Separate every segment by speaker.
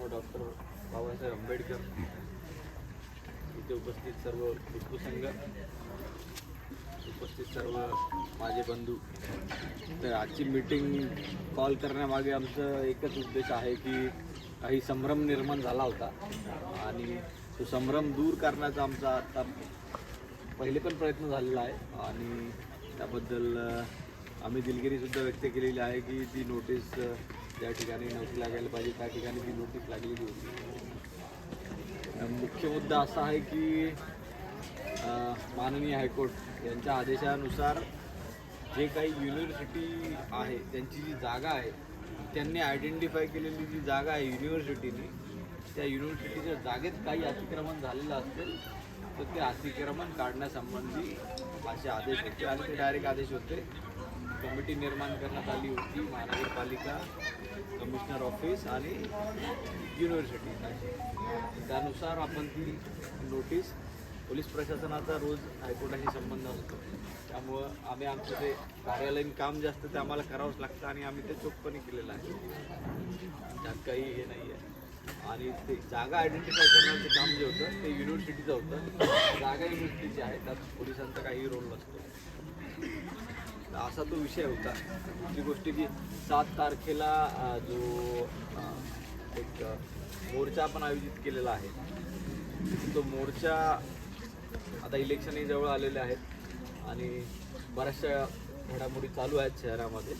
Speaker 1: व डॉक्टर बाबासाहेब आंबेडकर इथे उपस्थित सर्व टिपू संघ उपस्थित सर्व माझे बंधू. तर आजची मीटिंग कॉल करण्यामागे आमचं एकच उद्देश आहे की काही संभ्रम निर्माण झाला होता. आणि तो संभ्रम दूर करण्याचा आमचा आता पहिले पण प्रयत्न झालेला आहे. आणि त्याबद्दल आम्ही दिलगिरीसुद्धा व्यक्त केलेली आहे की ती नोटीस ज्या ठिकाणी नोकरी लागायला पाहिजे त्या ठिकाणी ती नोटीस लागलेली होती. मुख्य मुद्दा असा आहे की माननीय हायकोर्ट यांच्या आदेशानुसार जे काही युनिव्हर्सिटी आहे त्यांची जी जागा आहे त्यांनी आयडेंटिफाय केलेली जी जागा आहे युनिव्हर्सिटीने त्या युनिव्हर्सिटीच्या जागेत काही अतिक्रमण झालेलं असेल तर ते अतिक्रमण काढण्यासंबंधी असे आदेश होते आणि ते डायरेक्ट आदेश होते. कमिटी निर्माण करण्यात आली होती महानगरपालिका कमिशनर ऑफिस आणि युनिव्हर्सिटी त्यानुसार आपण ती नोटीस पोलीस प्रशासनाचा रोज हायकोर्टाशी संबंध असतो. त्यामुळं आम्ही आमचं ते कार्यालयीन काम जे असतं ते आम्हाला करावंच लागतं आणि आम्ही ते चोखपणे केलेलं आहे. त्यात काही हे नाही आहे. आणि ते जागा आयडेंटिफाय करण्याचं काम जे होतं ते युनिव्हर्सिटीचं होतं. जागा युनिव्हर्सिटीची आहे. त्यात पोलिसांचा काही रोल नसतो. असा तो विषय होता. दुसरी गोष्ट की सात तारखेला जो एक मोर्चा आपण आयोजित केलेला आहे. तो मोर्चा आता इलेक्शनही जवळ आलेले आहेत आणि बऱ्याचशा घडामोडी चालू आहेत शहरामध्ये.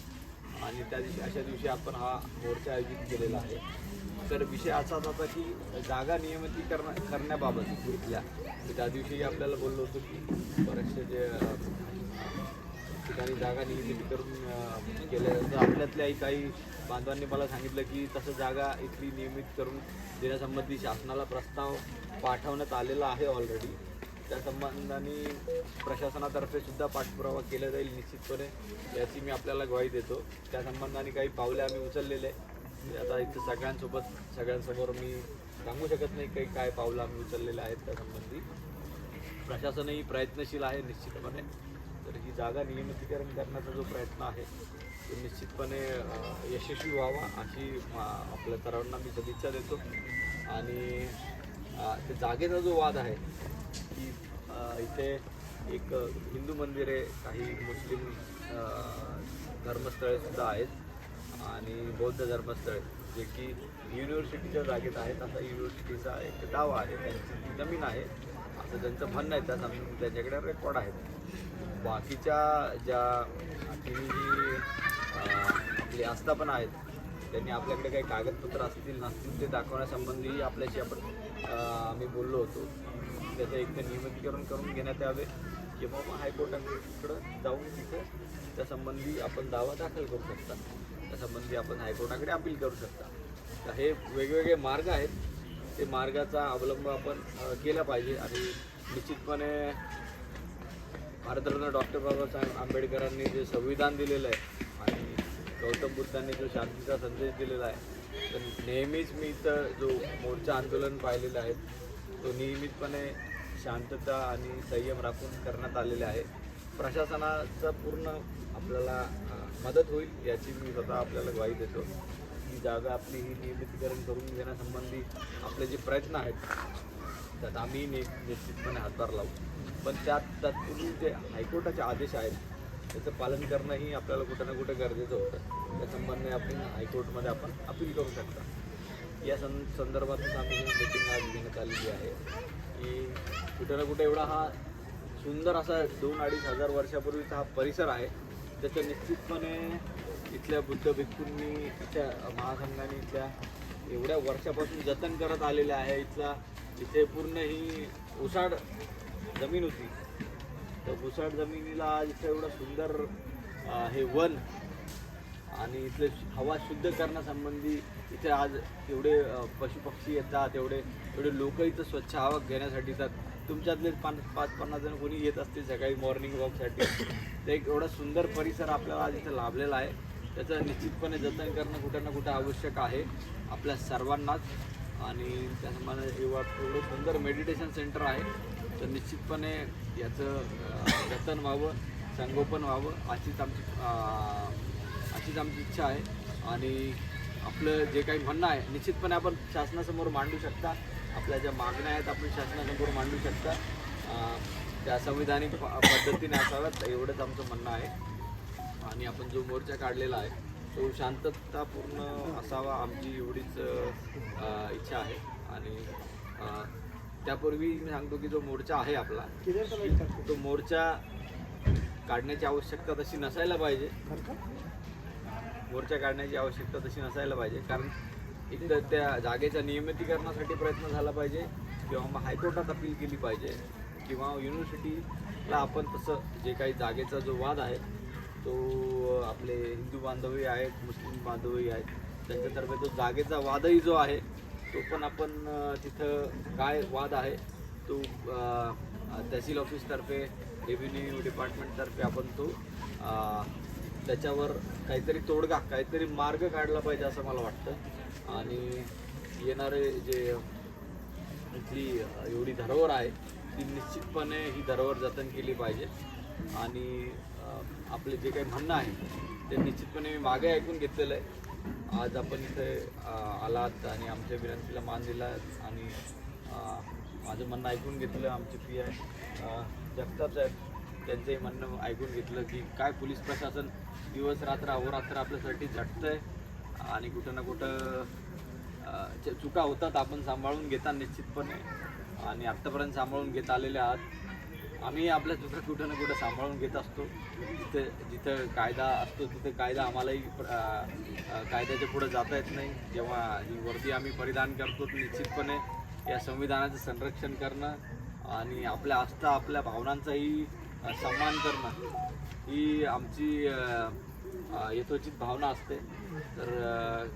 Speaker 1: आणि त्या दिवशी अशा दिवशी आपण हा मोर्चा आयोजित केलेला आहे. तर विषय असाच होता की जागा नियमितीकरण करण्याबाबत इथल्या. तर त्या दिवशी आपल्याला बोललो होतो की बरेचसे जे ठिकाणी जागा निर्मिती करून अं, केल्या तर आपल्यातल्याही काही बांधवांनी मला सांगितलं की तसं जागा इथली नियमित करून देण्यासंबंधी शासनाला प्रस्ताव पाठवण्यात आलेला आहे ऑलरेडी त्या संबंधाने प्रशासनातर्फे सुद्धा पाठपुरावा केला जाईल निश्चितपणे याची मी आपल्याला ग्वाही देतो. त्या संबंधाने काही पावले आम्ही उचललेले आता इथं सगळ्यांसोबत सगळ्यांसमोर मी सांगू शकत नाही काही काय पावलं आम्ही उचललेले आहेत त्या संबंधी. प्रशासनही प्रयत्नशील आहे निश्चितपणे. तर ही जागा नियमितीकरण करण्याचा जो प्रयत्न आहे तो निश्चितपणे यशस्वी व्हावा अशी आपल्या सर्वांना मी सदिच्छा देतो. आणि ते जागेचा जो वाद आहे की इथे एक हिंदू मंदिर आहे काही मुस्लिम धर्मस्थळेसुद्धा आहेत आणि बौद्ध धर्मस्थळे जे की युनिव्हर्सिटीच्या जागेत आहेत. असा युनिव्हर्सिटीचा एक दावा आहे त्यांची जमीन आहे. असं त्यांचं म्हणणं आहे त्यात जमीन त्यांच्याकडे रेकॉर्ड आहेत. बाकीच्या ज्या तिन्ही आपले आस्थापना आहेत त्यांनी आपल्याकडे काही कागदपत्र असतील नसतील ते दाखवण्यासंबंधी आपल्याशी आपण आम्ही बोललो होतो. त्याचं एक तर नियमितीकरण करून घेण्यात यावे किंवा मग हायकोर्टाकडं जाऊन तिथं त्यासंबंधी आपण दावा दाखल करू शकता. त्यासंबंधी आपण हायकोर्टाकडे अपील करू शकता. तर हे वेगवेगळे मार्ग आहेत. ते मार्गाचा अवलंब आपण केला पाहिजे आणि निश्चितपणे भारतरत्न डॉक्टर बाबासाहेब आंबेडकरांनी जे संविधान दिलेलं आहे आणि गौतम बुद्धांनी जो शांतीचा संदेश दिलेला आहे तर नेहमीच मी इथं जो मोर्चा आंदोलन पाहिलेलं आहे तो नियमितपणे शांतता आणि संयम राखून करण्यात आलेला आहे. प्रशासनाचा पूर्ण आपल्याला मदत होईल याची मी स्वतः आपल्याला ग्वाही देतो. ही जागा आपली ही नियमितीकरण करून घेण्यासंबंधी आपले जे प्रयत्न आहेत त्यात आम्ही निश्चितपणे हातभार लावू. पण त्यात तत्पूर्वी जे हायकोर्टाचे आदेश आहेत त्याचं पालन करणंही आपल्याला कुठं ना कुठं गरजेचं होतं. त्या संबंधाने आपण हायकोर्टमध्ये आपण अपील करू शकता. या सं संदर्भातच आम्ही मीटिंग आज घेण्यात आलेली आहे. की कुठं ना कुठं एवढा हा सुंदर असा दोन अडीच हजार वर्षापूर्वीचा हा परिसर आहे. त्याचं निश्चितपणे इथल्या बुद्ध भिक्खूंनी इथल्या महासंघाने इथल्या एवढ्या वर्षापासून जतन करत आलेले आहे. इथला इथे पूर्ण ही उसाड जमीन होती. तर भुसाट जमिनीला आज इथं एवढं सुंदर हे वन आणि इथले हवा शुद्ध करण्यासंबंधी इथे आज एवढे पशुपक्षी येतात एवढे एवढे लोक इथं स्वच्छ हवा घेण्यासाठी येतात. तुमच्यातले पाच पाच पन्नास जण कोणी येत असतील सकाळी मॉर्निंग वॉकसाठी तर एक एवढा सुंदर परिसर आपल्याला आज इथं लाभलेला आहे. त्याचं निश्चितपणे जतन करणं कुठं ना कुठं आवश्यक आहे आपल्या सर्वांनाच. आणि त्याप्रमाणे एवढं सुंदर मेडिटेशन सेंटर आहे. तर निश्चितपणे याचं जतन व्हावं संगोपन व्हावं अशीच आमची अशीच आमची इच्छा आहे. आणि आपलं जे काही म्हणणं आहे निश्चितपणे आपण शासनासमोर मांडू शकता. आपल्या ज्या मागण्या आहेत आपण शासनासमोर मांडू शकता. त्या संविधानिक प- पद्धतीने असाव्यात एवढंच आमचं म्हणणं आहे. आणि आपण जो मोर्चा काढलेला आहे तो शांततापूर्ण असावा आमची एवढीच इच्छा आहे. आणि त्यापूर्वी मी सांगतो की जो मोर्चा आहे आपला तो मोर्चा काढण्याची आवश्यकता तशी नसायला पाहिजे. मोर्चा काढण्याची आवश्यकता तशी नसायला पाहिजे. कारण एक तर त्या जागेच्या नियमितीकरणासाठी प्रयत्न झाला पाहिजे किंवा मग हायकोर्टात अपील केली पाहिजे किंवा युनिव्हर्सिटीला आपण तसं जे काही जागेचा जो वाद आहे तो आपले हिंदू बांधवही आहेत मुस्लिम बांधवही आहेत त्यांच्यातर्फे तो जागेचा वादही जो आहे तो पण आपण तिथं काय वाद आहे तो तहसील ऑफिसतर्फे रेव्हेन्यू डिपार्टमेंटतर्फे आपण तो त्याच्यावर काहीतरी तोडगा काहीतरी मार्ग काढला पाहिजे असं मला वाटतं. आणि येणारे जे इथली एवढी धरोहर आहे ती निश्चितपणे ही धरोहर जतन केली पाहिजे. आणि आपले जे काही म्हणणं आहे ते निश्चितपणे मी मागे ऐकून घेतलेलं आहे. आज आपण इथे आलात आणि आमच्या विनंतीला मान दिला आणि माझं म्हणणं ऐकून घेतलं आमचे पी आय जगताप साहेब त्यांचंही म्हणणं ऐकून घेतलं की काय पोलीस प्रशासन दिवस रात्र अहोरात्र आपल्यासाठी झटतं आहे आणि कुठं ना कुठं च- चुका होतात आपण सांभाळून घेता निश्चितपणे. आणि आत्तापर्यंत सांभाळून घेत आलेले आहात. आम्ही आपल्या दुसरं कुठं ना कुठं सांभाळून घेत असतो. जिथे जिथं कायदा असतो तिथं कायदा आम्हालाही प्र- कायद्याच्या पुढं जाता येत नाही. जेव्हा ही वर्दी आम्ही परिधान करतो निश्चितपणे या संविधानाचं संरक्षण करणं आणि आपल्या आस्था आपल्या भावनांचाही सन्मान करणं ही आमची यथोचित भावना असते. तर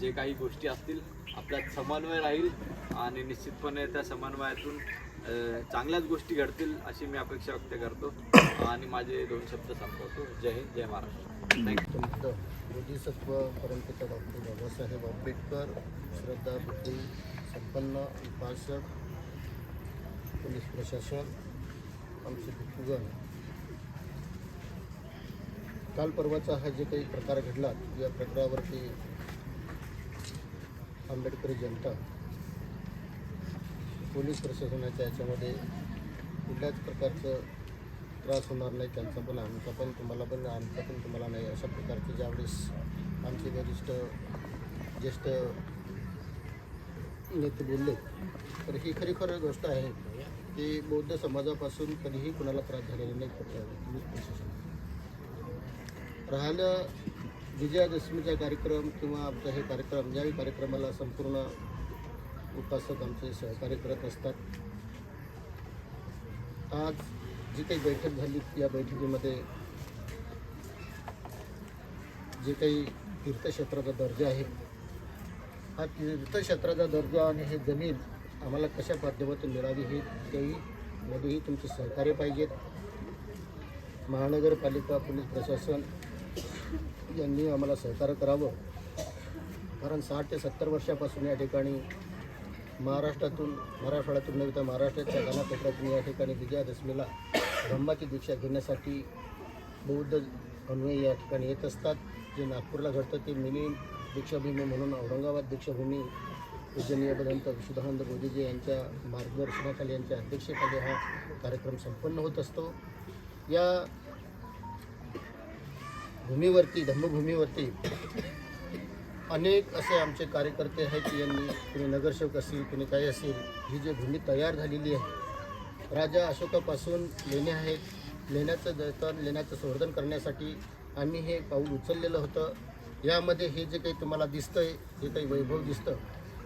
Speaker 1: जे काही गोष्टी असतील आपल्यात समन्वय राहील आणि निश्चितपणे त्या समन्वयातून चांगल्याच गोष्टी घडतील अशी मी अपेक्षा व्यक्त करतो. आणि माझे दोन शब्द संपवतो. जय हिंद जय महाराष्ट्र. थँक्यू
Speaker 2: बोधिसत्व परमपिता डॉक्टर बाबासाहेब आंबेडकर श्रद्धा बुद्धी संपन्न उपासक पोलीस प्रशासन आमचे भिक्खुगण काल परवाचा हा जे काही प्रकार घडला या प्रकारावरती आंबेडकरी जनता पोलीस प्रशासनाच्या याच्यामध्ये कुठल्याच प्रकारचं त्रास होणार नाही त्यांचा पण आमचा पण तुम्हाला पण आमचा पण तुम्हाला नाही. अशा प्रकारचे ज्यावेळेस आमचे वरिष्ठ ज्येष्ठ नेते बोलले तर ही खरीखर गोष्ट आहे की बौद्ध समाजापासून कधीही कुणाला त्रास झालेला नाही पोलीस प्रशासन राहिलं विजयादशमीचा कार्यक्रम किंवा आमचा हे कार्यक्रम याही कार्यक्रमाला संपूर्ण उपासक आमचे सहकार्य करत असतात. आज जी काही बैठक झाली या बैठकीमध्ये जे काही तीर्थक्षेत्राचा दर्जा आहे हा तीर्थक्षेत्राचा दर्जा आणि हे जमीन आम्हाला कशा माध्यमातून मिळावी हे त्याही मध्येही तुमचे सहकार्य पाहिजेत. महानगरपालिका पोलीस प्रशासन यांनी आम्हाला सहकार्य करावं. कारण साठ ते सत्तर वर्षापासून या ठिकाणी महाराष्ट्रातून मराठवाड्यातून नव्हे तर महाराष्ट्राच्या कानाकोपऱ्यातून या ठिकाणी विजयादशमीला ब्रह्माची दीक्षा घेण्यासाठी बौद्ध अन्वयी या ठिकाणी येत असतात. जे नागपूरला घडतं ते मिनी दीक्षाभूमी म्हणून औरंगाबाद दीक्षाभूमी पूजनीय भदंत विशुद्धानंद मोदीजी यांच्या मार्गदर्शनाखाली यांच्या अध्यक्षतेखाली हा कार्यक्रम संपन्न होत असतो. या भूमीवरती धम्मभूमीवरती अनेक असे आमचे कार्यकर्ते आहेत की यांनी कुणी नगरसेवक असतील कुणी काही असेल ही जी भूमी तयार झालेली आहे राजा अशोकापासून लेण्या आहेत. लेण्याचं जतन लेण्याचं संवर्धन करण्यासाठी आम्ही हे पाऊल उचललेलं होतं. यामध्ये हे जे काही तुम्हाला दिसतं आहे जे काही वैभव दिसतं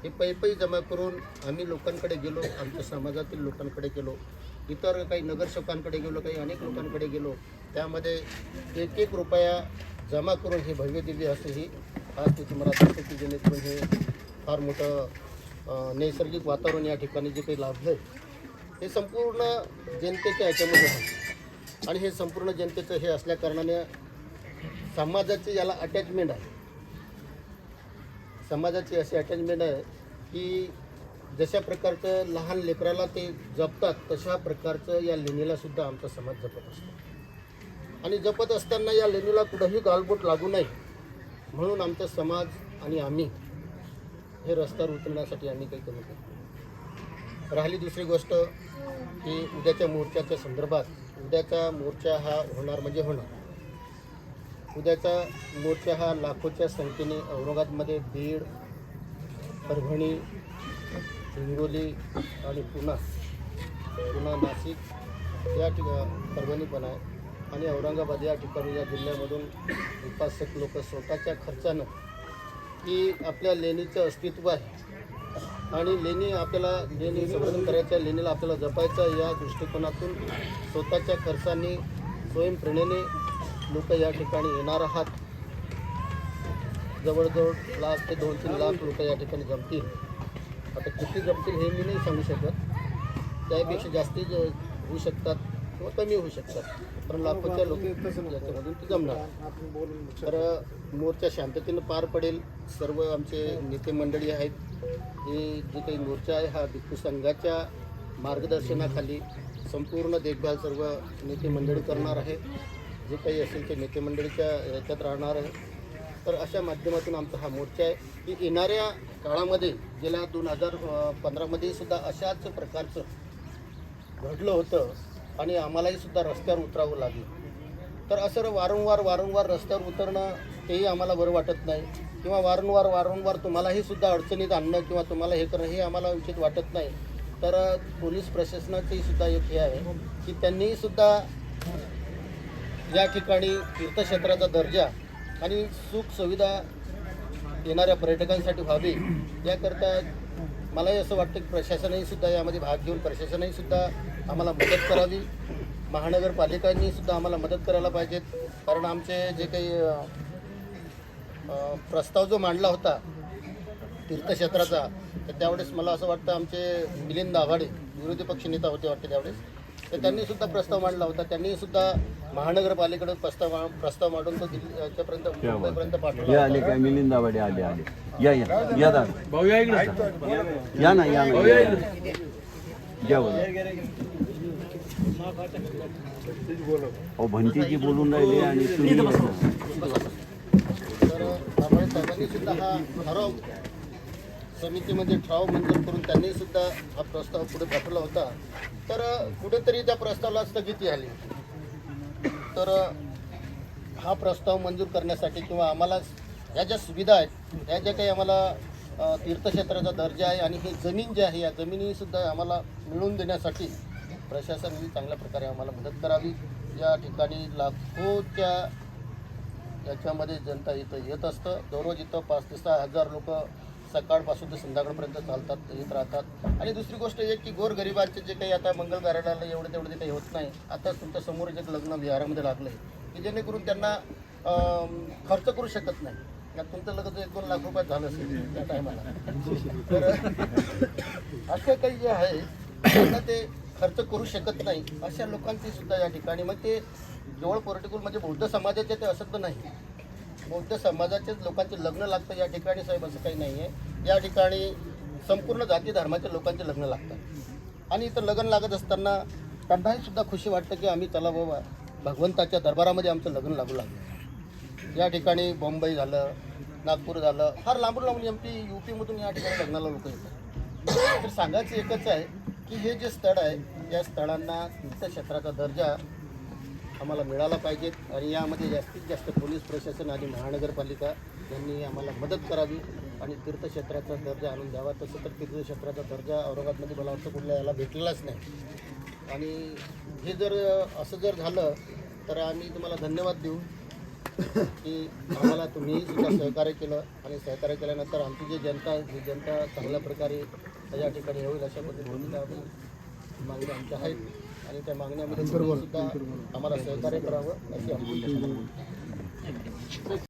Speaker 2: हे पैपई जमा करून आम्ही लोकांकडे गेलो आमच्या समाजातील लोकांकडे गेलो इतर काही नगरसेवकांकडे गेलो काही अनेक लोकांकडे गेलो. त्यामध्ये एक एक रुपया जमा करून हे भव्य दिव्य असं ही आज ते तुम्हाला दाखवतो की जेणेकरून हे फार मोठं नैसर्गिक वातावरण या ठिकाणी जे काही लाभलं आहे हे संपूर्ण जनतेच्या याच्यामध्ये आहे. आणि हे संपूर्ण जनतेचं हे असल्याकारणाने समाजाचे समाजाची याला अटॅचमेंट आहे. समाजाची अशी अटॅचमेंट आहे की जशा प्रकारचं लहान लेकराला ते जपतात तशा प्रकारचं या लेणीलासुद्धा आमचा समाज जपत असतो. आणि जपत असताना या लेणीला कुठंही गालबोट लागू नये म्हणून आमचा समाज आणि आम्ही हे रस्त्यावर उतरण्यासाठी आम्ही काही कमी करतो राहिली दुसरी गोष्ट की उद्याच्या मोर्चाच्या संदर्भात उद्याचा मोर्चा हा होणार म्हणजे होणार. उद्याचा मोर्चा हा लाखोच्या संख्येने औरंगाबादमध्ये बीड परभणी हिंगोली आणि पुणा पुन्हा नाशिक या ठिकाणी परभणी पण आहे. आणि औरंगाबाद या ठिकाणी या जिल्ह्यामधून उपासक लोक स्वतःच्या खर्चानं की आपल्या लेणीचं अस्तित्व आहे. आणि लेणी आपल्याला लेणी संवर्धन करायचं लेणीला आपल्याला जपायचं या दृष्टिकोनातून स्वतःच्या खर्चाने स्वयंप्रेरणेने लोक या ठिकाणी येणार आहात. जवळजवळ लाख ते दोन तीन लाख लोक या ठिकाणी जमतील. आता किती जमतील हे मी नाही सांगू शकत. त्यापेक्षा जास्ती होऊ शकतात. किंवा कमी होऊ शकतात पण लाखोच्या लोक याच्यामधून ते जमणार. तर मोर्चा शांततेनं पार पडेल. सर्व आमचे नेते मंडळी आहेत. हे जे काही मोर्चा आहे हा भिक्खू संघाच्या मार्गदर्शनाखाली संपूर्ण देखभाल सर्व नेते मंडळी करणार आहे जे काही असेल ते नेते मंडळीच्या याच्यात राहणार आहे. तर अशा माध्यमातून आमचा हा मोर्चा आहे. की येणाऱ्या काळामध्ये गेल्या दोन हजार पंधरामध्ये सुद्धा अशाच प्रकारचं घडलं होतं. आणि आम्हालाही सुद्धा रस्त्यावर उतरावं लागलं. तर असं वारंवार वारंवार रस्त्यावर उतरणं तेही आम्हाला बरं वाटत नाही. किंवा वारंवार वारंवार तुम्हालाही सुद्धा अडचणीत आणणं किंवा तुम्हाला हे करणं हे आम्हाला उचित वाटत नाही. तर पोलीस प्रशासनाचंही सुद्धा एक हे आहे की त्यांनीही सुद्धा या ठिकाणी तीर्थक्षेत्राचा दर्जा आणि सुख सुविधा येणाऱ्या पर्यटकांसाठी व्हावी याकरता मलाही असं वाटतं की प्रशासनही सुद्धा यामध्ये भाग घेऊन प्रशासनही सुद्धा आम्हाला मदत करावी. महानगरपालिकांनी सुद्धा आम्हाला मदत करायला पाहिजेत. कारण आमचे जे काही प्रस्ताव जो मांडला होता तीर्थक्षेत्राचा तर त्यावेळेस मला असं वाटतं आमचे मिलिंद आव्हाडे विरोधी पक्षनेता होते वाटते त्यावेळेस तर त्यांनी सुद्धा प्रस्ताव मांडला होता. त्यांनी सुद्धा महानगरपालिकेकडे प्रस्ताव प्रस्ताव मांडून तो दिल्ली याच्यापर्यंत मुंबईपर्यंत पाठवला
Speaker 3: या आले काय? मिलिंद दाभाडे आले आले. या या. या दादा. या या ना या ना. या, बोला. अहो भंतीजी बोलून राहिले आणि तुम्ही
Speaker 2: तर साहेबांनी सुद्धा हा ठराव समितीमध्ये ठराव मंजूर करून त्यांनी सुद्धा हा प्रस्ताव पुढे पाठवला होता. तर कुठेतरी त्या प्रस्तावाला स्थगिती आली. तर हा प्रस्ताव मंजूर करण्यासाठी किंवा आम्हाला या ज्या सुविधा आहेत या ज्या काही आम्हाला तीर्थक्षेत्राचा दर्जा आहे आणि ही जमीन जी आहे या जमिनीसुद्धा आम्हाला मिळवून देण्यासाठी प्रशासनाने चांगल्या प्रकारे आम्हाला मदत करावी. या ठिकाणी लाखोच्या याच्यामध्ये जनता इथं येत असतं. दररोज इथं पाच ते सहा हजार लोक सकाळपासून ते संध्याकाळपर्यंत चालतात येत राहतात. आणि दुसरी गोष्ट एक की गोरगरिबांचे जे काही आता मंगल कार्यालयाला एवढं तेवढं जे काही होत नाही आता तुमच्यासमोर जे लग्न बिहारामध्ये लागलं आहे की जेणेकरून त्यांना खर्च करू शकत नाही. यात तुमचं लग्न एक दोन लाख रुपयात झालं असेल त्या टायमाला. तर असं काही जे आहे त्यांना ते खर्च करू शकत नाही अशा लोकांची सुद्धा या ठिकाणी. मग ते केवळ पर्टिक्युलर म्हणजे बौद्ध समाजाचे ते असत नाही. बौद्ध समाजाचेच लोकांचे लग्न लागतं या ठिकाणी साहेब असं काही नाही आहे या ठिकाणी संपूर्ण जाती धर्माच्या लोकांचे लग्न लागतात. आणि इथं लग्न लागत असताना त्यांनाही सुद्धा खुशी वाटतं की आम्ही चला बाबा भगवंताच्या दरबारामध्ये आमचं लग्न लागू लागलं. या ठिकाणी बॉम्बई झालं नागपूर झालं फार लांबून लांबून एम पी यू पीमधून या ठिकाणी लग्नाला लोक येतात. तर सांगायचं एकच आहे की हे जे स्थळ आहे या स्थळांना तीर्थक्षेत्राचा दर्जा आम्हाला मिळाला पाहिजेत आणि यामध्ये जास्तीत जास्त पोलीस प्रशासन आणि महानगरपालिका यांनी आम्हाला मदत करावी आणि तीर्थक्षेत्राचा दर्जा आणून द्यावा. तसं तर तीर्थक्षेत्राचा दर्जा औरंगाबादमध्ये मला वाटतं कुठल्या याला भेटलेलाच नाही. आणि हे जर असं जर झालं तर आम्ही तुम्हाला धन्यवाद देऊ की आम्हाला तुम्ही सुद्धा सहकार्य केलं आणि सहकार्य केल्यानंतर आमची जी जनता आहे ही जनता चांगल्या प्रकारे या ठिकाणी होईल अशा पद्धतीने आम्ही मागण्या आमच्या आहेत. आणि त्या मागण्यामध्ये सुद्धा आम्हाला सहकार्य करावं अशी आमची